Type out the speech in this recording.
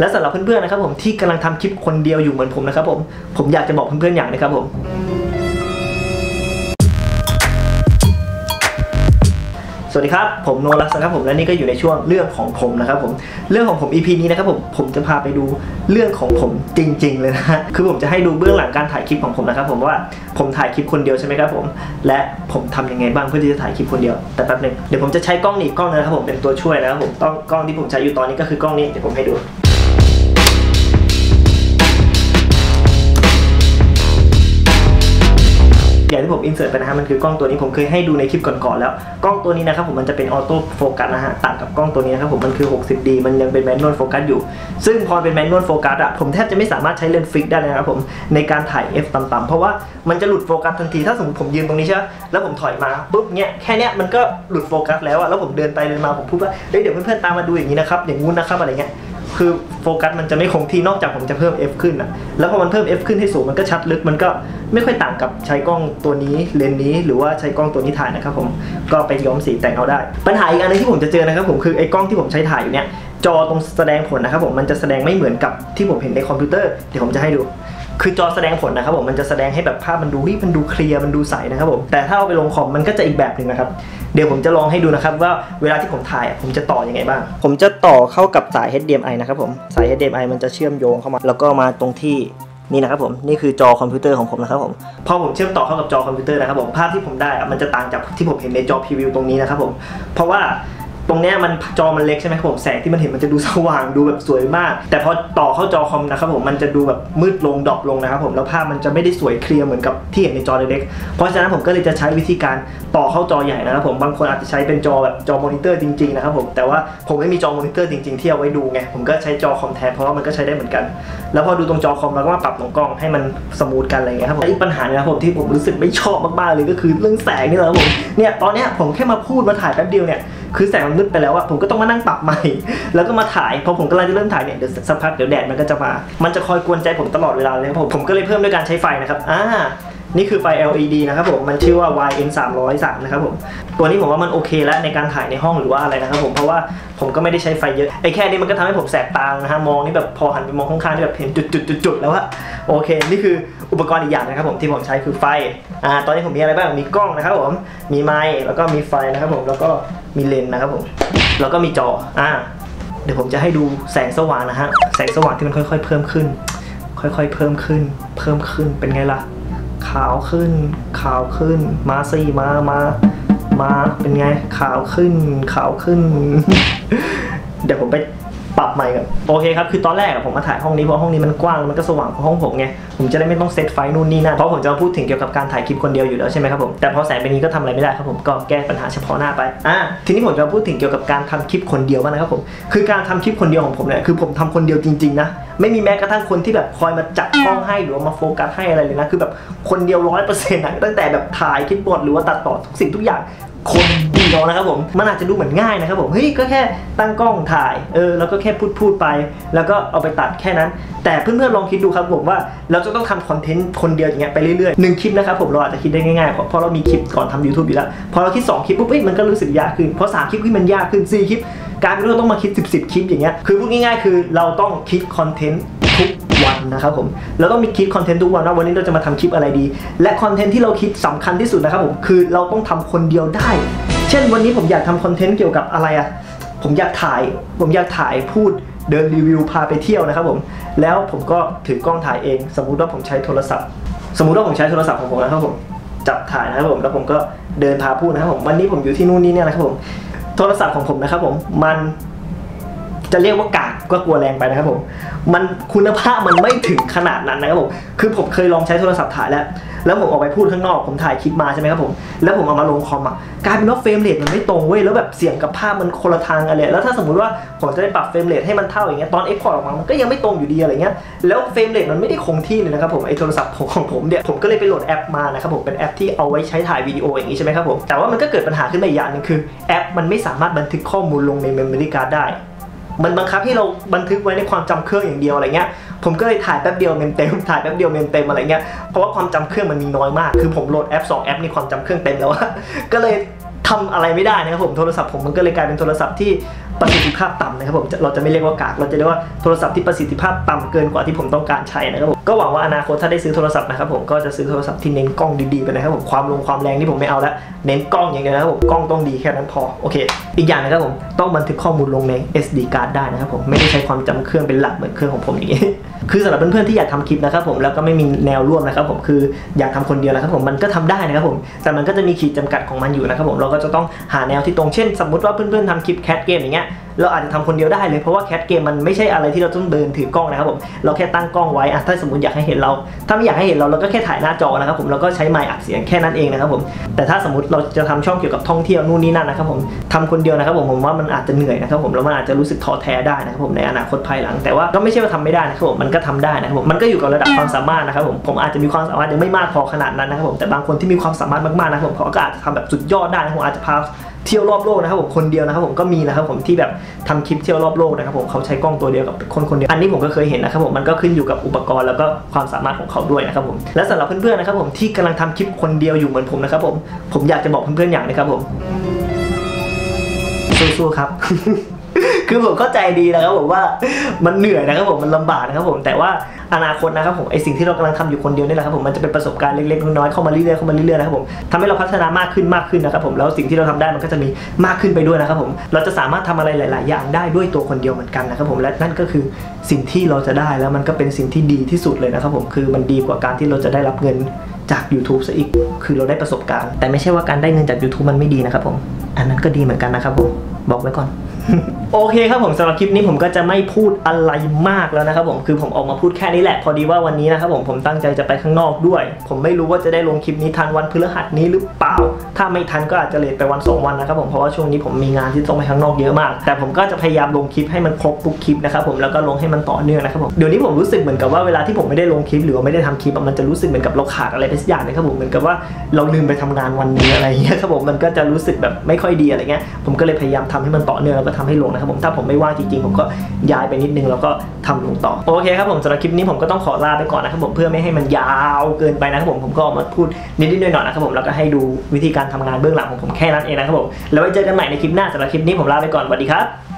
และสำหรับเพื่อนๆนะครับผมที่กำลังทำคลิปคนเดียวอยู่เหมือนผมนะครับผมผมอยากจะบอกเพื่อนๆอย่างนะครับผมสวัสดีครับ ผมโนรัสนะครับผมและนี่ก็อยู่ในช่วงเรื่องของผมนะครับผมเรื่องของผม EP นี้นะครับผมผมจะพาไปดูเรื่องของผมจริง ๆ เลยนะฮะคือผมจะให้ดูเบื้องหลังการถ่ายคลิปของผมนะครับผมว่าผมถ่ายคลิปคนเดียวใช่ไหมครับผม และผมทำยังไงบ้างเพื่อที่จะถ่ายคลิปคนเดียวแต่แป๊บหนึงเดี๋ยวผมจะใช้กล้องนี้กล้องนึงนะครับผมเป็นตัวช่วยนะครับผมต้องกล้องที่ผมใช้อยู่ตอนนี้ก็คือกล้องนี้เดี๋ยวผมให้ดู อย่างที่ผมอินเสิร์ตไปนะฮะมันคือกล้องตัวนี้ผมเคยให้ดูในคลิปก่อนๆแล้ว กล้องตัวนี้นะครับผมมันจะเป็นออโต้โฟกัสนะฮะต่างกับกล้องตัวนี้นะครับผมมันคือ 60D มันยังเป็นแมนนวลโฟกัสอยู่ ซึ่งพอเป็นแมนนวลโฟกัสอะผมแทบจะไม่สามารถใช้เลนส์ฟิกได้เลยนะครับผมในการถ่าย f ต่ำๆเพราะว่ามันจะหลุดโฟกัสทันทีถ้าสมมติผมยืนตรงนี้ใช่ไหมแล้วผมถอยมาปุ๊บเนี้ยแค่เนี้ยมันก็หลุดโฟกัสแล้วอะแล้วผมเดินไปเดินมาผมพูดว่าเฮ้ยเดี๋ยวเพื่อนๆตามมาดูอย่างนี้นะครับอย่างงู้นนะครับอะไรเงี้ย คือโฟกัสมันจะไม่คงที่นอกจากผมจะเพิ่ม f ขึ้นอะแล้วพอมันเพิ่ม f ขึ้นให้สูงมันก็ชัดลึกมันก็ไม่ค่อยต่างกับใช้กล้องตัวนี้เลนส์นี้หรือว่าใช้กล้องตัวนี้ถ่ายนะครับผมก็ไปย้อมสีแต่งเอาได้ ปัญหาอีกอันนึงที่ผมจะเจอนะครับผมคือไอ้กล้องที่ผมใช้ถ่ายอยู่เนี่ยจอตรงแสดงผลนะครับผมมันจะแสดงไม่เหมือนกับที่ผมเห็นในคอมพิวเตอร์เดี๋ยวผมจะให้ดูคือจอแสดงผลนะครับผมมันจะแสดงให้แบบภาพมันดูเฮ้ยมันดูเคลียร์มันดูใสนะครับผมแต่ถ้าเอาไปลงคอมมันก็จะอีกแบบหนึ่งนะครับ เดี๋ยวผมจะลองให้ดูนะครับว่าเวลาที่ผมถ่ายอะผมจะต่อยังไงบ้าง ผมจะต่อเข้ากับสาย HDMI นะครับผม สาย HDMI มันจะเชื่อมโยงเข้ามา แล้วก็มาตรงที่นี่นะครับผม นี่คือจอคอมพิวเตอร์ของผมนะครับผม พอผมเชื่อมต่อเข้ากับจอคอมพิวเตอร์นะครับผม ภาพที่ผมได้อะมันจะต่างจากที่ผมเห็นในจอพรีวิวตรงนี้นะครับผม เพราะว่า ตรงเนี้ยมันจอมันเล็กใช่ไหมครับผมแสงที่มันเห็นมันจะดูสว่างดูแบบสวยมาก แต่พอต่อเข้าจอคอมนะครับผมมันจะดูแบบมืดลงดรอปลงนะครับผมแล้วภาพมันจะไม่ได้สวยเคลียร์เหมือนกับที่เห็นในจอเล็กเพราะฉะนั้นผมก็เลยจะใช้วิธีการต่อเข้าจอใหญ่นะครับผมบางคนอาจจะใช้เป็นจอแบบจอมอนิเตอร์จริงๆนะครับผมแต่ว่าผมไม่มีจอมอนิเตอร์จริงๆที่เอาไว้ดูไงผมก็ใช้จอคอมแทนเพราะว่ามันก็ใช้ได้เหมือนกัน แล้วพอดูตรงจอคอมเราก็มาปรับตรงกล้องให้มันสมูทกันอะไรเงี้ยครับผมอีกปัญหาหนึงนะครับผมที่ผมรู้สึกไม่ชอบมากๆเลยก็คือเรื่องแสงนี่แหละครับผมเนี่ยตอนเนี้ยผมแค่มาพูดมาถ่ายแป๊บเดียวเนี่ย คือแสงมันมืดไปแล้วอะผมก็ต้องมานั่งปรับใหม่ แล้วก็มาถ่ายพอผมกำลังจะเริ่มถ่ายเนี่ยเดี๋ยวสักพักเดี๋ยวแดดมันก็จะมา มันจะคอยกวนใจผมตลอดเวลาเลยผมผมก็เลยเพิ่มด้วยการใช้ไฟนะครับอ่า นี่คือไฟ LED นะครับผม มันชื่อว่า YN 303นะครับผม ตัวนี้ผมว่ามันโอเคแล้วในการถ่ายในห้องหรือว่าอะไรนะครับผม เพราะว่าผมก็ไม่ได้ใช้ไฟเยอะ ไอ้แค่นี้มันก็ทำให้ผมแสบตานะฮะ มองนี่แบบพอหันไปมองข้างๆนี่แบบเห็นจุดๆๆแล้วว่าโอเค นี่คืออุปกรณ์อีกอย่างนะครับผมที่ผมใช้คือไฟ อ่า ตอนนี้ผมมีอะไรบ้าง มีกล้องนะครับผม มีไมค์ แล้วก็มีไฟนะครับผม แล้วก็มีเลนส์นะครับผม แล้วก็มีจอ อ่า เดี๋ยวผมจะให้ดูแสงสว่างนะฮะ แสงสว่างที่มันค่อย ๆ เพิ่มขึ้น ค่อย ๆ เพิ่มขึ้น เพิ่มขึ้น เป็นไงล่ะ ขาวขึ้น ขาวขึ้น มาสิมามามาเป็นไง ขาวขึ้น ขาวขึ้น เดี๋ยวผมไปปรับใหม่กันโอเคครับ คือตอนแรกผมมาถ่ายห้องนี้เพราะห้องนี้มันกว้างมันก็สว่างกว่าห้องผมไง ผมจะได้ไม่ต้องเซตไฟนู่นนี่นั่นเพราะผมจะมาพูดถึงเกี่ยวกับการถ่ายคลิปคนเดียวอยู่แล้วใช่ไหมครับผม แต่พอแสงเป็นนี้ก็ทำอะไรไม่ได้ครับผม ก็แก้ปัญหาเฉพาะหน้าไป อะ ทีนี้ผมจะมาพูดถึงเกี่ยวกับการทำคลิปคนเดียวบ้างนะครับผม คือการทำคลิปคนเดียวของผมเนี่ย คือผมทำคนเดียวจริงๆนะ ไม่มีแม้กระทั่งคนที่แบบคอยมาจับกล้องให้หรือว่ามาโฟกัสให้อะไรเลยนะ คือแบบคนเดียวร้อยเปอร์เซ็นต์นะตั้งแต่แบบถ่ายคิดบทหรือว่าตัดต่อทุกสิ่งทุกอย่าง คนเดียวนะครับผม มันอาจจะดูเหมือนง่ายนะครับผม เฮ้ย ก็แค่ตั้งกล้องถ่าย เออ แล้วก็แค่พูดพูดไป แล้วก็เอาไปตัดแค่นั้น แต่เพื่อนๆลองคิดดูครับผมว่า เราจะต้องทำคอนเทนต์คนเดียวอย่างเงี้ยไปเรื่อยๆหนึ่งคลิปนะครับผม เราอาจจะคิดได้ง่ายๆ เพราะเรามีคลิปก่อนทำ YouTube อยู่แล้ว พอเราคิด 2 คลิปปุ๊บ เอ้ย มันก็รู้สึกยากขึ้น เพราะ 3 คลิปที่มันยากขึ้น 4 คลิป การเป็นว่าเราต้องมาคิด 10 10 คลิปอย่างเงี้ย คือพูดง่ายๆ คือเราต้องคิดคอนเทนต์ทุก นนะครับผมเราต้องมีคิดคอนเทนต์ทุกวันว่าวันนี้เราจะมาทำคลิปอะไรดี และคอนเทนต์ที่เราคิดสำคัญที่สุดนะครับผมคือเราต้องทำคนเดียวได้ เช่นวันนี้ผมอยากทำคอนเทนต์เกี่ยวกับอะไรอะผมอยากถ่าย ผมอยากถ่ายพูดเดินรีวิวพาไปเที่ยวนะครับผม แล้วผมก็ถือกล้องถ่ายเอง สมมุติว่าผมใช้โทรศัพท์ สมมุติว่าผมใช้โทรศัพท์ของผมนะครับผมจับถ่ายนะครับผมแล้วผมก็เดินพาพูดนะครับผมวันนี้ผมอยู่ที่นู่นนี่เนี่ยนะครับผมโทรศัพท์ของผมนะครับผมมัน จะเรียกว่ากากก็กลัวแรงไปนะครับผมมันคุณภาพมันไม่ถึงขนาดนั้นนะครับผมคือผมเคยลองใช้โทรศัพท์ถ่ายแล้ว แล้วผมออกไปพูดข้างนอกผมถ่ายคลิปมาใช่ไหมครับผมแล้วผมเอามาลงคอมอะกลายเป็นว่าเฟรมเรทมันไม่ตรงเว้ยแล้วแบบเสียงกับภาพมันคนละทางกันเลยแล้วถ้าสมมติว่าผมจะได้ปรับเฟรมเรทให้มันเท่าอย่างเงี้ยตอนเอ็กพอร์ตออกมามันก็ยังไม่ตรงอยู่ดีอะไรเงี้ยแล้วเฟรมเรทมันไม่ได้คงที่เลยนะครับผมไอโทรศัพท์ของของผมเนี่ยผมก็เลยไปโหลดแอปมานะครับผมเป็นแอปที่เอาไว้ใช้ถ่ายวิดีโออย่างนี้ใช่ไหมครับผมแต่ว่ามันก็เกิดปัญหาขึ้นมาอีกอย่างนึงคือแอปมันไม่สามารถบันทึกข้อมูลลงในเมมโมรี่การ์ดได้ มันบังคับให้เราบันทึกไว้ในความจำเครื่องอย่างเดียวอะไรเงี้ย ผมก็เลยถ่ายแป๊บเดียวเมมเต็ม ถ่ายแป๊บเดียวเมมเต็มอะไรเงี้ย เพราะว่าความจำเครื่องมันมีน้อยมาก คือผมโหลดแอป 2 แอปนี่ความจำเครื่องเต็มแล้วก็เลยทำอะไรไม่ได้นะครับผม โทรศัพท์ผมมันก็เลยกลายเป็นโทรศัพท์ที่ ประสิทธิภาพต่ำนะครับผมเราจะไม่เรียกว่ากาก เราจะเรียกว่าโทรศัพท์ที่ประสิทธิภาพต่ำเกินกว่าที่ผมต้องการใช้นะครับผมก็หวังว่าอนาคตถ้าได้ซื้อโทรศัพท์นะครับผมก็จะซื้อโทรศัพท์ที่เน้นกล้องดีๆไปนะครับผมความลงความแรงที่ผมไม่เอาละเน้นกล้องอย่างเดียวนะครับผมกล้องต้องดีแค่นั้นพอโอเค อีกอย่างนะครับผมต้องบันทึกข้อมูลลงใน SD card ได้นะครับผมไม่ได้ใช้ความจำเครื่องเป็นหลักเหมือนเครื่องของผมอย่างนี้คือสำหรับเพื่อนๆที่อยากทำคลิปนะครับผมแล้วก็ไม่มีแนวร่วมนะครับผมคืออยากทำคนเดียวนะครับผมมันก็ทำได้นะครับผมแต่มันก็จะมีขีดจำกัดของมันอยู่นะครับผมเราก็จะต้องหาแนวที่ตรงเช่น สมมติว่าเพื่อนๆทำคลิปแคทเกมอย่างเงี้ยเราอาจจะทำคนเดียวได้เลยเพราะว่าแคทเกมมันไม่ใช่อะไรที่เราต้องเดินถือกล้องนะครับผมเราแค่ตั้งกล้องไว้อะถ้าสมมติอยากให้เห็นเรา ถ้าไม่อยากให้เห็นเราเราก็แค่ถ่ายหน้าจอนะครับผมแล้วก็ใช้ไมค์อัดเสียงแค่นั้นเองนะครับผมแต่ถ้าสมมติเราจะทำช่องเกี่ยวกับท่องเที่ยวนู่นนี่นั่นนะครับผมทำคนเดียวนะครับผมผมว่ามันอาจจะเหนื่อยนะครับผมแล้วมันอาจจะรู้สึกท้อแท้ได้นะครับผมในอนาคตภายหลัง แต่ว่าก็ไม่ใช่ว่าทำไม่ได้นะครับผมมันก็ทำได้นะครับผมมันก็อยู่กับระดับความสามารถนะครับผมผมอาจจะมีความสามารถยังไม่มากพอขนาดนั้นนะครับผมแต่บางคนที่มีความสามารถมากๆนะครับผมเขาก็อาจจะทำแบบสุดยอดได้นะผมอาจจะพา เที่ยวรอบโลกนะครับผมคนเดียวนะครับผมก็มีนะครับผมที่แบบทำคลิปเที่ยวรอบโลกนะครับผมเขาใช้กล้องตัวเดียวกับคนคนเดียวอันนี้ผมก็เคยเห็นนะครับผมมันก็ขึ้นอยู่กับอุปกรณ์แล้วก็ความสามารถของเขาด้วยนะครับผมและสำหรับเพื่อนๆนะครับผมที่กำลังทำคลิปคนเดียวอยู่เหมือนผมนะครับผมผมอยากจะบอกเพื่อนๆอย่างนะครับผมสู้ๆครับคือผมเข้าใจดีนะครับผมว่ามันเหนื่อยนะครับผมมันลำบากนะครับผมแต่ว่า อนาคตนะครับผมไอสิ่งที่เรากำลังทำอยู่คนเดียวนี่แหละครับผมมันจะเป็นประสบการณ์เล็กๆน้อยๆเข้ามาเรื่อยๆเข้ามาเรื่อยๆนะครับผมทำให้เราพัฒนามากขึ้นมากขึ้นนะครับผมแล้วสิ่งที่เราทำได้มันก็จะมีมากขึ้นไปด้วยนะครับผมเราจะสามารถทำอะไรหลาย ๆ อย่างได้ด้วยตัวคนเดียวเหมือนกันนะครับผมและนั่นก็คือสิ่งที่เราจะได้แล้วมันก็เป็นสิ่งที่ดีที่สุดเลยนะครับผมคือมันดีกว่าการที่เราจะได้รับเงินจาก YouTube ซะอีก คือเราได้ประสบการณ์ แต่ไม่ใช่ว่าการได้เงินจาก YouTube มันไม่ดีนะครับผม อันนั้นก็ดีเหมือนกันนะครับผม บอกไว้ก่อน โอเคครับผมสำหรับคลิปนี้ผมก็จะไม่พูดอะไรมากแล้วนะครับผมคือผมออกมาพูดแค่นี้แหละ พอดีว่าวันนี้นะครับผมผมตั้งใจจะไปข้างนอกด้วย ผมไม่รู้ว่าจะได้ลงคลิปนี้ทันวันพฤหัสนี้หรือเปล่า ถ้าไม่ทันก็อาจจะเลทไปวันสองวันนะครับผมเพราะว่าช่วงนี้ผมมีงานที่ต้องไปข้างนอกเยอะมาก แต่ผมก็จะพยายามลงคลิปให้มันครบทุกคลิปนะครับผมแล้วก็ลงให้มันต่อเนื่องนะครับผมเดี๋ยวนี้ผมรู้สึกเหมือนกับว่าเวลาที่ผมไม่ได้ลงคลิปหรือว่าไม่ได้ทำคลิปมันจะรู้สึกเหมือนกับเราขาดอะไรไปสักอย่างนะครับผมเหมือนกับว่าเราลืมไปทำงานวันนี้อะไรเงี้ยครับผมมันก็จะรู้สึกแบบไม่ค่อยดีอะไรเงี้ยผมก็เลยพยายามทำให้มันต่อเนื่องแล้วก็ทำให้ลงนะครับผมถ้าผมไม่ว่างจริงๆ ผมก็ย้ายไปนิดนึงแล้วก็ทำลงต่อโอเคครับผมสำหรับคลิปนี้ผมก็ต้องขอลาไปก่อนนะครับผมเพื่อไม่ให้มันยาวเกินไปนะครับผมผมก็มาพูดนิดๆหน่อยๆนะครับผมแล้วก็ให้ดูวิธีการทำงานเบื้องหลังของผมแค่นั้นเองนะครับผมแล้วไว้เจอกันใหม่ในคลิปหน้าสำหรับคลิปนี้ผมลาไปก่อนสวัสดีครับ